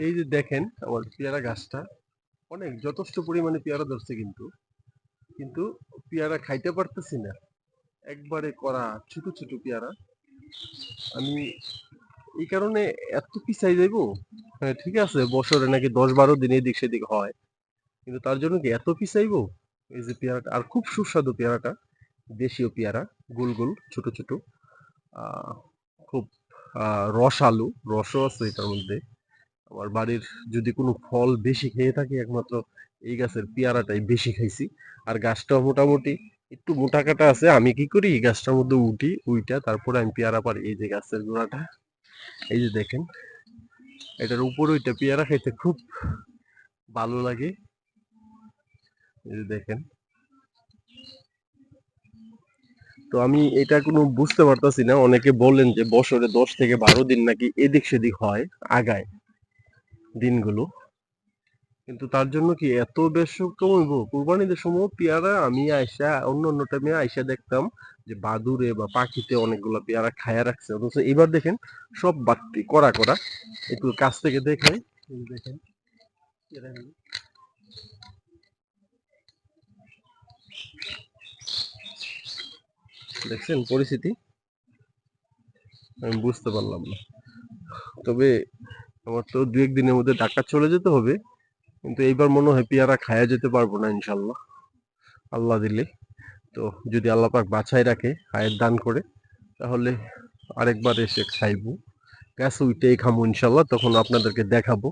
এই যে দেখেন আমার পেয়ারা গাছটা অনেক যথেষ্ট পরিমাণে পেয়ারা ধরছে কিন্তু। কিন্তু পেয়ারা খাইতে পারতেছি না। একবারে করা ছোট ছোট পেয়ারা। আমি এই কারণে এত পিছাই যাইবো? হ্যাঁ ঠিক আছে বছরে নাকি দশ বারো দিন এদিক সেদিক হয়। কিন্তু তার জন্য কি এত পিছাইবো? এই যে পেয়ারাটা আর খুব সুস্বাদু পেয়ারাটা দেশীয় পেয়ারা গোল গোল ছোট ছোট। খুব আহ, রস আলু রসও আছে এটার মধ্যে। আমার বাড়ির যদি কোনো ফল বেশি খেয়ে থাকি, একমাত্র এই গাছের পেয়ারাটাই বেশি খাইছি। আর গাছটাও মোটামুটি একটু মোটা কাটা আছে, আমি কি করি, এই গাছটার মধ্যে উঠি, উইটা, তারপরে আমি পেয়ারা পারি এই যে গাছের গোড়াটা, এই যে দেখেন, এটার উপরে ওইটা পেয়ারা খাইতে খুব ভালো লাগে। এই যে দেখেন। তো আমি এটা কোনো বুঝতে পারতাছি না, অনেকে বলেন যে বছরে দশ থেকে বারো দিন নাকি এদিক সেদিক হয়, আগায়। দিনগুলো। কিন্তু তার জন্য কি এত বেশ কমইব কুরবানিদের সময় পেয়ারা আমি আইসা, অন্য অন্য টাইমে আইসা দেখতাম যে বাদুরে বা পাখিতে অনেকগুলো পেয়ারা খায়া রাখছে। অথচ এবার দেখেন, সব বাড়তি করা করা একটু কাছ থেকে দেখে দেখেন দেখছেন পরিস্থিতি? আমি বুঝতে পারলাম না। তবে আমার তো দু একদিনের মধ্যে ঢাকা চলে যেতে হবে। কিন্তু এইবার মনে হয় পেয়ারা খায়া যেতে পারব না ইনশাল্লাহ আল্লাহ দিলে। তো যদি আল্লাহ পাক বাছাই রাখে হায়ের দান করে, তাহলে আরেকবার এসে খাইবো। গাছ উইটেই খামো ইনশাল্লাহ তখন আপনাদেরকে দেখাবো।